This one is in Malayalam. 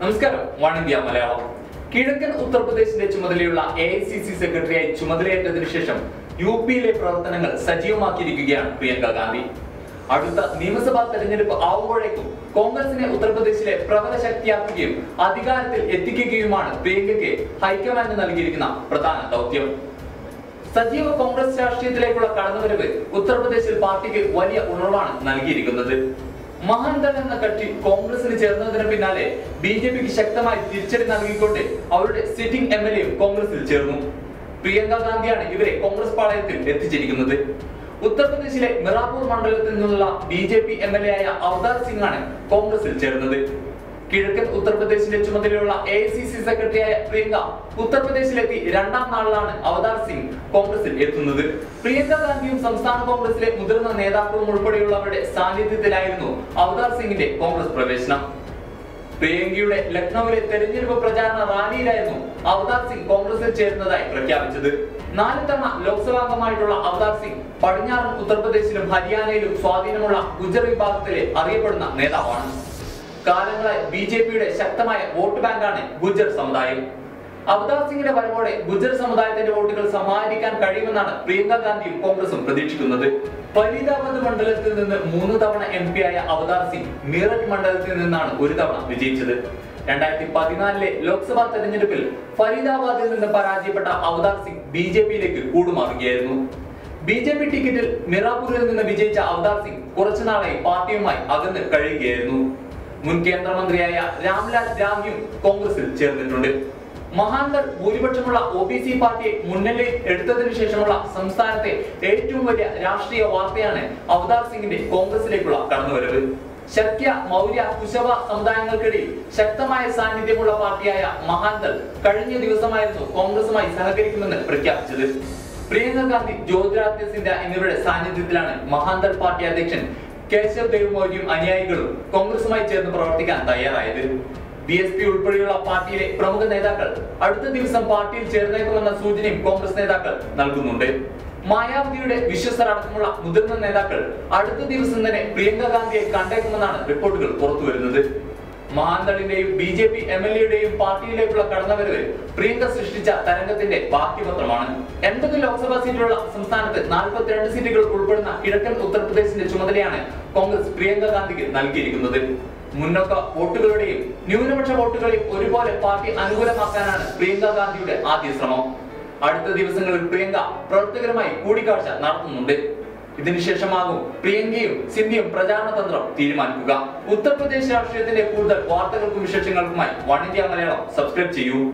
നമസ്കാരം. മലയാളം. കിഴക്കൻ ഉത്തർപ്രദേശിന്റെ ചുമതലയുള്ള എ ഐ സി സി സെക്രട്ടറിയായി ചുമതലയേറ്റതിനു ശേഷം യു പിയിലെ പ്രവർത്തനങ്ങൾ സജീവമാക്കിയിരിക്കുകയാണ് പ്രിയങ്ക ഗാന്ധി. അടുത്ത നിയമസഭാ തെരഞ്ഞെടുപ്പ് ആവുമ്പോഴേക്കും കോൺഗ്രസിനെ ഉത്തർപ്രദേശിലെ പ്രബല ശക്തിയാക്കുകയും അധികാരത്തിൽ എത്തിക്കുകയുമാണ് പ്രിയങ്കയ്ക്ക് ഹൈക്കമാൻഡ് നൽകിയിരിക്കുന്ന പ്രധാന ദൗത്യം. സജീവ കോൺഗ്രസ് രാഷ്ട്രീയത്തിലേക്കുള്ള കടന്നുവരവ് ഉത്തർപ്രദേശിൽ പാർട്ടിക്ക് വലിയ ഉണർവാണ് നൽകിയിരിക്കുന്നത്. മഹാൻദൾ എന്ന കക്ഷി കോൺഗ്രസിന് ചേർന്നതിന് പിന്നാലെ ബി ജെ പിക്ക് ശക്തമായി തിരിച്ചടി നൽകിക്കൊണ്ട് അവരുടെ സിറ്റിംഗ് എം എൽ എയും കോൺഗ്രസിൽ ചേർന്നു. പ്രിയങ്ക ഗാന്ധിയാണ് ഇവരെ കോൺഗ്രസ് പാളയത്തിൽ എത്തിച്ചിരിക്കുന്നത്. ഉത്തർപ്രദേശിലെ മിറാപൂർ മണ്ഡലത്തിൽ നിന്നുള്ള B J P M L A ആയ അവതാർ സിംഗ് ആണ് കോൺഗ്രസിൽ ചേർന്നത്. കിഴക്കൻ ഉത്തർപ്രദേശിന്റെ ചുമതലയുള്ള എ സി സി സെക്രട്ടറിയായ പ്രിയങ്ക ഉത്തർപ്രദേശിലെത്തി. രണ്ടാം നാളിലാണ് അവതാർ സിംഗ് കോൺഗ്രസിൽ എത്തുന്നത്. പ്രിയങ്ക ഗാന്ധിയും സംസ്ഥാന കോൺഗ്രസിലെ മുതിർന്ന നേതാക്കളും ഉൾപ്പെടെയുള്ളവരുടെ സാന്നിധ്യത്തിലായിരുന്നു അവതാർ സിംഗിന്റെ കോൺഗ്രസ് പ്രവേശനം. പ്രിയങ്കയുടെ ലക്നൌവിലെ തെരഞ്ഞെടുപ്പ് പ്രചാരണ റാലിയിലായിരുന്നു അവതാർ സിംഗ് കോൺഗ്രസിൽ ചേരുന്നതായി പ്രഖ്യാപിച്ചത്. നാല് തവണ ലോക്സഭാംഗമായിട്ടുള്ള അവതാർ സിംഗ് പടിഞ്ഞാറൻ ഉത്തർപ്രദേശിലും ഹരിയാനയിലും സ്വാധീനമുള്ള ഗുജർ വിഭാഗത്തിലെ അറിയപ്പെടുന്ന നേതാവാണ്. കാലങ്ങളായി ബി ജെ പിയുടെ ശക്തമായ വോട്ട് ബാങ്കാണ് ഗുജർ സമുദായം. അവതാർ സിംഗിന്റെ വരവോടെ ഗുജർ സമുദായത്തിന്റെ വോട്ടുകൾ സമാഹരിക്കാൻ കഴിയുമെന്നാണ് പ്രിയങ്ക ഗാന്ധിയും കോൺഗ്രസും പ്രതീക്ഷിക്കുന്നത്. ഫരീദാബാദ് മണ്ഡലത്തിൽ നിന്ന് മൂന്ന് തവണ എം പി ആയ അവതാർ സിംഗ് മീററ്റ് മണ്ഡലത്തിൽ നിന്നാണ് ഒരു തവണ വിജയിച്ചത്. രണ്ടായിരത്തി പതിനാലിലെ ലോക്സഭാ തെരഞ്ഞെടുപ്പിൽ ഫരീദാബാദിൽ നിന്ന് പരാജയപ്പെട്ട അവതാർ സിംഗ് ബി ജെ പിയിലേക്ക് കൂടുമാറുകയായിരുന്നു. ബി ജെ പി ടിക്കറ്റിൽ മിറാപൂരിൽ നിന്ന് വിജയിച്ച അവതാർ സിംഗ് കുറച്ചുനാളായി പാർട്ടിയുമായി അകന്ന് കഴിയുകയായിരുന്നു. മുൻ കേന്ദ്രമന്ത്രിയായ രാംലാൽ രാംയും കോൺഗ്രസിൽ ചേർന്നിട്ടുണ്ട്. മഹാന്തർ ഭൂരിപക്ഷമുള്ള ഒ ബി സി പാർട്ടിയെ മുന്നണി എടുത്തതിനു ശേഷമുള്ള സംസ്ഥാനത്തെ ഏറ്റവും വലിയ രാഷ്ട്രീയ വാർത്തയാണ് അവതാർ സിംഗിന്റെ കോൺഗ്രസിലേക്കുള്ള കടന്നുവരവ്. ശക്യ മൗര്യ കുശവ സമുദായങ്ങൾക്കിടയിൽ ശക്തമായ സാന്നിധ്യമുള്ള പാർട്ടിയായ മഹാന്തൽ കഴിഞ്ഞ ദിവസമായിരുന്നു കോൺഗ്രസുമായി സഹകരിക്കുമെന്ന് പ്രഖ്യാപിച്ചത്. പ്രിയങ്ക ഗാന്ധി ജ്യോതിരാദിത്യ സിന്ധ്യ എന്നിവരുടെ സാന്നിധ്യത്തിലാണ് മഹാന്തൽ പാർട്ടി അധ്യക്ഷൻ കേശവ് ദേവ് മൗര്യയും അനുയായികളും കോൺഗ്രസുമായി ചേർന്ന് പ്രവർത്തിക്കാൻ തയ്യാറായത്. ബി എസ് പി ഉൾപ്പെടെയുള്ള പാർട്ടിയിലെ പ്രമുഖ നേതാക്കൾ അടുത്ത ദിവസം പാർട്ടിയിൽ ചേർന്നേക്കുമെന്ന സൂചനയും കോൺഗ്രസ് നേതാക്കൾ നൽകുന്നുണ്ട്. മായാവതിയുടെ വിശ്വസ്തർ അടക്കമുള്ള മുതിർന്ന നേതാക്കൾ അടുത്ത ദിവസം തന്നെ പ്രിയങ്ക ഗാന്ധിയെ കണ്ടേക്കുമെന്നാണ് റിപ്പോർട്ടുകൾ പുറത്തുവരുന്നത്. മഹാന്തളിന്റെയും B J P M L എയുടെയും പാർട്ടിയിലേക്കുള്ള കടന്നവരവ് പ്രിയങ്ക സൃഷ്ടിച്ച തരംഗത്തിന്റെ ബാക്കി പത്രമാണ് എൺപത് ലോക്സഭാ സീറ്റുള്ള സംസ്ഥാനത്ത് നാൽപ്പത്തിരണ്ട് സീറ്റുകൾ ഉൾപ്പെടുന്ന കിഴക്കൻ ഉത്തർപ്രദേശിന്റെ ചുമതലയാണ് കോൺഗ്രസ് പ്രിയങ്ക ഗാന്ധിക്ക് നൽകിയിരിക്കുന്നത്. മുന്നോക്ക വോട്ടുകളുടെയും ന്യൂനപക്ഷ വോട്ടുകളെയും ഒരുപോലെ പാർട്ടി അനുകൂലമാക്കാനാണ് പ്രിയങ്ക ഗാന്ധിയുടെ ആദ്യ ശ്രമം. അടുത്ത ദിവസങ്ങളിൽ പ്രിയങ്ക പ്രവർത്തകരുമായി കൂടിക്കാഴ്ച നടത്തുന്നുണ്ട്. ഇതിനുശേഷമാകും പ്രിയങ്കയും സിന്ധ്യയും പ്രചാരണ തീരുമാനിക്കുക. ഉത്തർപ്രദേശ് രാഷ്ട്രീയത്തിന്റെ കൂടുതൽ വാർത്തകൾക്കും വിശേഷങ്ങൾക്കുമായി വൺ ഇന്ത്യ മലയാളം. സബ്സ്ക്രൈബ് ചെയ്യൂ.